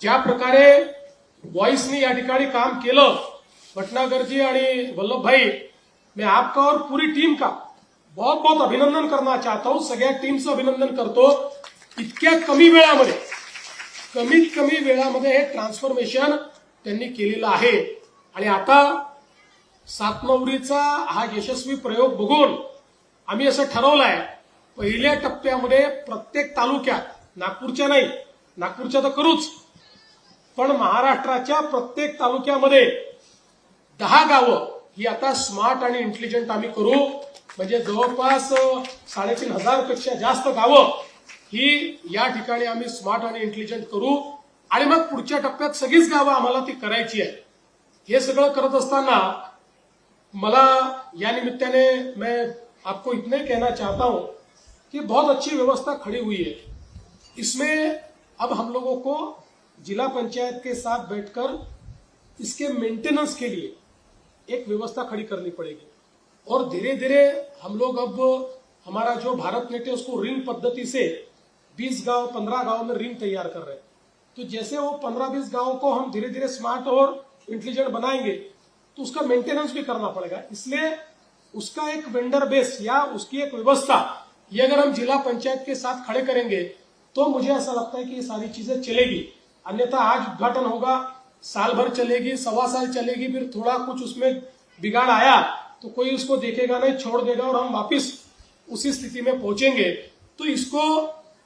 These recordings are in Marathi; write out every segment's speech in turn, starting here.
ज्या प्रकारे वॉइसनी या ठिकाणी काम केलं भटनागरजी आणि वल्लभ भाई मैं आपका और पूरी टीम का बहुत बहुत अभिनंदन करना चाहता हूं. सगळ्या टीमचं अभिनंदन करतो. इतक्या कमी वेळामध्ये कमीत कमी वेळामध्ये हे ट्रान्सफॉर्मेशन त्यांनी केलेलं आहे. आणि आता सातनवरीचा हा यशस्वी प्रयोग बघून आम्ही असं ठरवलंय पहिल्या टप्प्यामध्ये प्रत्येक तालुक्यात नागपूरच्या नाही नागपूरच्या तर करूच पण महाराष्ट्राच्या प्रत्येक तालुक्यामध्ये दहा गावं ही आता स्मार्ट आणि इंटेलिजंट आम्ही करू. म्हणजे जवळपास साडेतीन हजारपेक्षा जास्त गावं ही या ठिकाणी आम्ही स्मार्ट आणि इंटेलिजंट करू. आणि मग पुढच्या टप्प्यात सगळीच गावं आम्हाला ती करायची आहे हे सगळं करत असताना मला या निमित्ताने मैं आपको इतने कहना चाहता हूं कि बहुत अच्छी व्यवस्था खड़ी हुई है. इसमें अब हम लोगों को जिला पंचायत के साथ बैठकर इसके मेंटेनेंस के लिए एक व्यवस्था खड़ी करनी पड़ेगी। और धीरे धीरे हम लोग अब हमारा जो भारत नेट है, उसको रिंग पद्धति से 20 गाँव 15 गाँव में रिंग तैयार कर रहे हैं। तो जैसे वो 15-20 गाँव को हम धीरे धीरे स्मार्ट और इंटेलिजेंट बनाएँगे तो उसका मेंटेनेंस भी करना पड़ेगा। इसलिए उसका एक वेंडर बेस या उसकी एक व्यवस्था, ये अगर हम जिला पंचायत के साथ खड़े करेंगे तो मुझे ऐसा लगता है कि ये सारी चीज़ें चलेगी। अन्यथा आज उद्घाटन होगा साल भर चलेगी, सवा साल चलेगी, फिर थोड़ा कुछ उसमें बिगाड़ आया तो कोई उसको देखेगा नहीं, छोड़ देगा और हम वापिस उसी स्थिति में पहुँचेंगे। तो इसको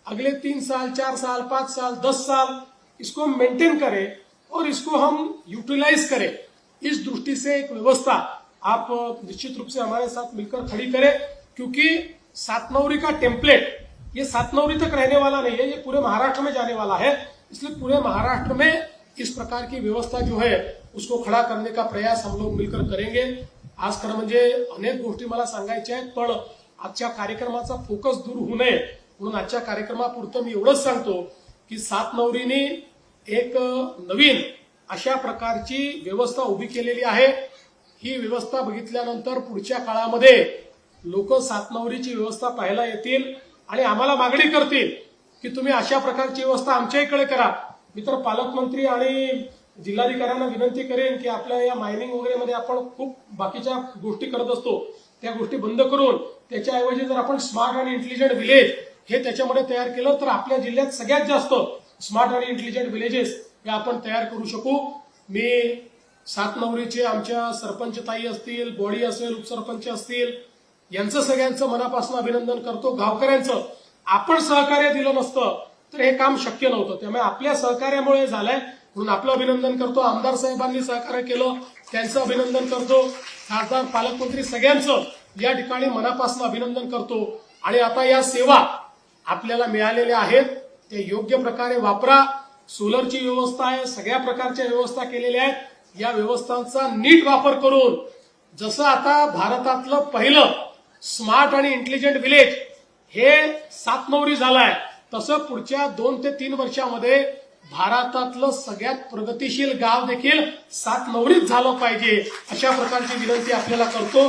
अगले तीन साल, चार साल, पाँच साल, दस साल इसको मेंटेन करें और इसको हम यूटिलाइज करें। इस दृष्टि से एक व्यवस्था आप निश्चित रूप से हमारे साथ मिलकर खड़ी करें, क्योंकि सातनौरी का टेम्पलेट ये सातनौरी तक रहने वाला नहीं है, ये पूरे महाराष्ट्र में जाने वाला है। इसलिए पूरे महाराष्ट्र में इस प्रकार की व्यवस्था जो है उसको खड़ा करने का प्रयास हम लोग मिलकर करेंगे। आज खरं म्हणजे अनेक गोष्टी मला सांगायच्या आहेत पण आजच्या कार्यक्रमाचा फोकस दूर होऊ नये. म्हणून आजच्या कार्यक्रमापुरतं मी एवढंच सांगतो की सात नवरीने एक नवीन अशा प्रकारची व्यवस्था उभी केलेली आहे. ही व्यवस्था बघितल्यानंतर पुढच्या काळामध्ये लोक सात नवरीची व्यवस्था पाहायला येतील आणि आम्हाला मागणी करतील की तुम्ही अशा प्रकारची व्यवस्था आमच्या इकडे करा. मी तर पालकमंत्री आणि जिल्हाधिकाऱ्यांना विनंती करेन की आपल्या या मायनिंग वगैरे मध्ये आपण खूप बाकीच्या गोष्टी करत असतो. त्या गोष्टी बंद करून त्याच्याऐवजी जर आपण स्मार्ट आणि इंटेलिजंट विलेज हे त्याच्यामध्ये तयार केलं तर आपल्या जिल्ह्यात सगळ्यात जास्त स्मार्ट आणि इंटेलिजंट विलेजेस हे आपण तयार करू शकू. मी सात नवरीचे आमच्या सरपंच ताई असतील बॉडी असेल उपसरपंच असतील यांचं सगळ्यांचं मनापासून अभिनंदन करतो. गावकऱ्यांचं आपण सहकार्य दिलं नसतं तर हे काम शक्य नव्हतं. त्यामुळे आपल्या सहकार्यामुळे झालंय. म्हणून आपलं अभिनंदन करतो. आमदार साहेबांनी सहकार्य केलं. त्यांचं अभिनंदन करतो. खासदार पालकमंत्री सगळ्यांचं या ठिकाणी मनापासून अभिनंदन करतो. आणि आता या सेवा आपल्याला मिळालेल्या आहेत. त्या योग्य प्रकारे वापरा. सोलरची व्यवस्था आहे. सगळ्या प्रकारच्या व्यवस्था केलेल्या आहेत. या व्यवस्थांचा नीट वापर करून जसं आता भारतातलं पहिलं स्मार्ट आणि इंटेलिजंट विलेज हे सातनवरी झालाय. तसं पुढच्या दोन ते तीन वर्षामध्ये भारतातलं सगळ्यात प्रगतिशील गाव देखील सातनवरीच झालं पाहिजे. अशा प्रकारची विनंती आपल्याला करतो.